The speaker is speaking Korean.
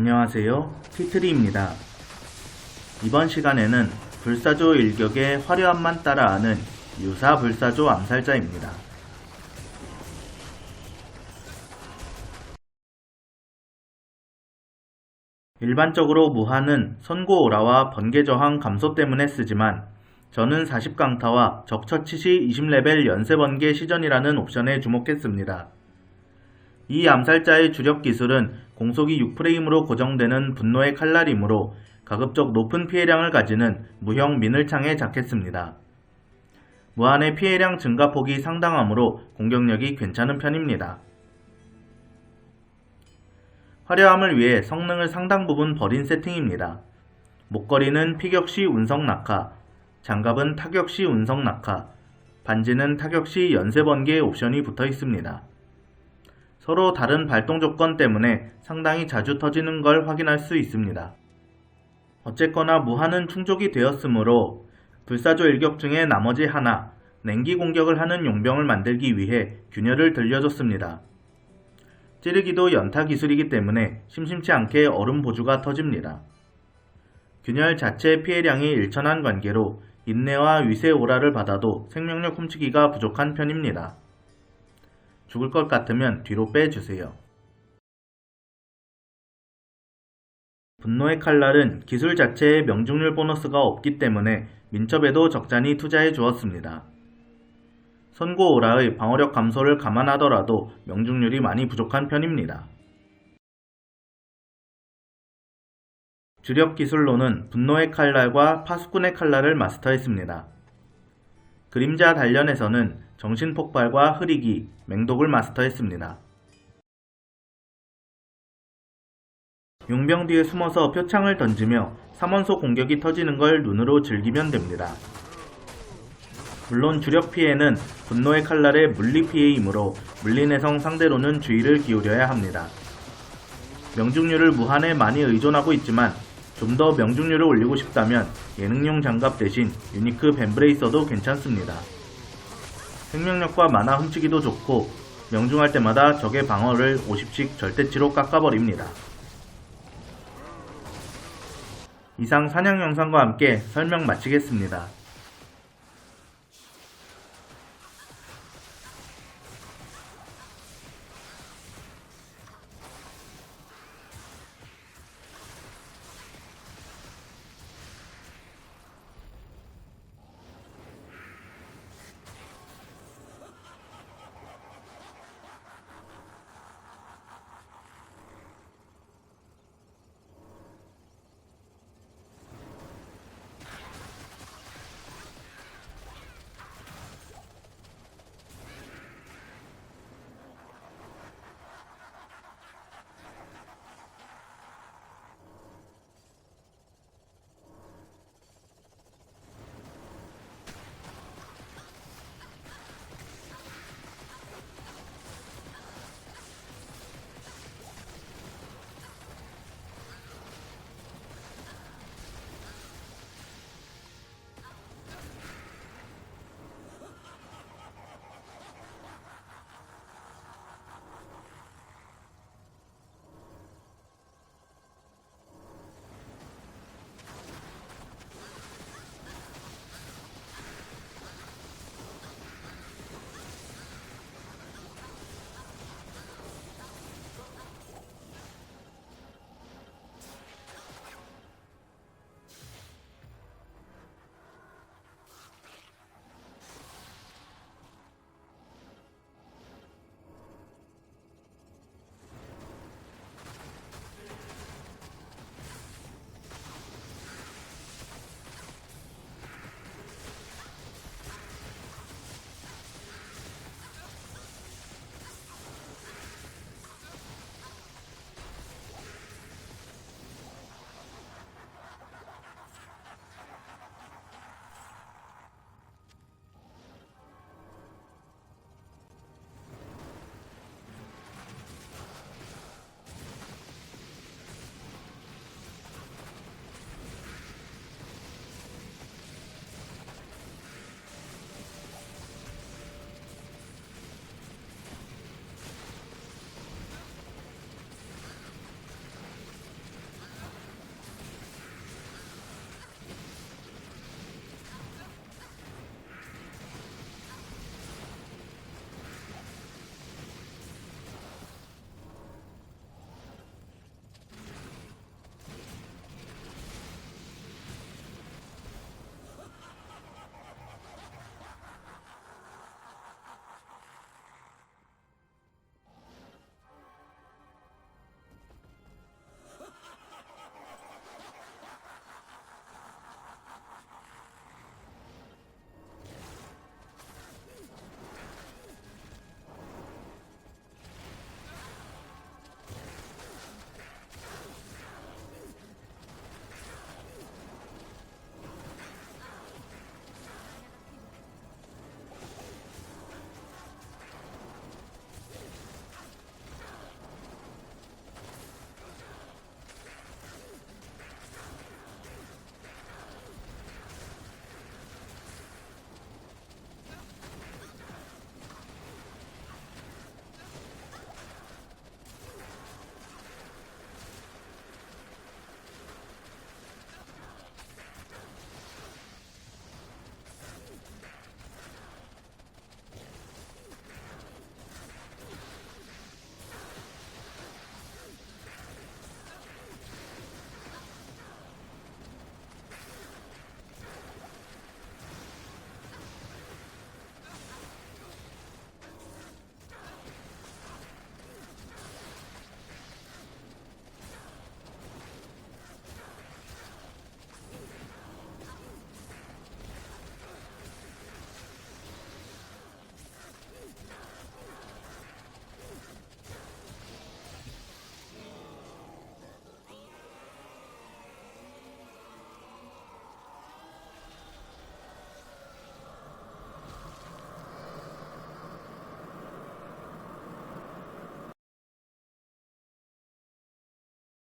안녕하세요. 티트리입니다. 이번 시간에는 불사조 일격의 화려함만 따라하는 유사 불사조 암살자입니다. 일반적으로 무한은 선고오라와 번개저항 감소 때문에 쓰지만 저는 40강타와 적처치 시 20레벨 연쇄번개 시전이라는 옵션에 주목했습니다. 이 암살자의 주력 기술은 공속이 6프레임으로 고정되는 분노의 칼날이므로 가급적 높은 피해량을 가지는 무형 미늘창에 작했습니다. 무한의 피해량 증가폭이 상당하므로 공격력이 괜찮은 편입니다. 화려함을 위해 성능을 상당 부분 버린 세팅입니다. 목걸이는 피격 시 운석 낙하, 장갑은 타격 시 운석 낙하, 반지는 타격 시 연쇄 번개 옵션이 붙어 있습니다. 서로 다른 발동 조건 때문에 상당히 자주 터지는 걸 확인할 수 있습니다. 어쨌거나 무한은 충족이 되었으므로 불사조 일격 중에 나머지 하나, 냉기 공격을 하는 용병을 만들기 위해 균열을 들려줬습니다. 찌르기도 연타 기술이기 때문에 심심치 않게 얼음 보주가 터집니다. 균열 자체의 피해량이 일천한 관계로 인내와 위세 오라를 받아도 생명력 훔치기가 부족한 편입니다. 죽을 것 같으면 뒤로 빼주세요. 분노의 칼날은 기술 자체에 명중률 보너스가 없기 때문에 민첩에도 적잖이 투자해 주었습니다. 선고 오라의 방어력 감소를 감안하더라도 명중률이 많이 부족한 편입니다. 주력 기술로는 분노의 칼날과 파수꾼의 칼날을 마스터했습니다. 그림자 단련에서는 정신폭발과 흐리기, 맹독을 마스터했습니다. 용병 뒤에 숨어서 표창을 던지며 3원소 공격이 터지는 걸 눈으로 즐기면 됩니다. 물론 주력 피해는 분노의 칼날의 물리 피해이므로 물리내성 상대로는 주의를 기울여야 합니다. 명중률을 무한에 많이 의존하고 있지만 좀 더 명중률을 올리고 싶다면 예능용 장갑 대신 유니크 벤브레이서도 괜찮습니다. 생명력과 만화 훔치기도 좋고 명중할 때마다 적의 방어를 50씩 절대치로 깎아버립니다. 이상 사냥 영상과 함께 설명 마치겠습니다.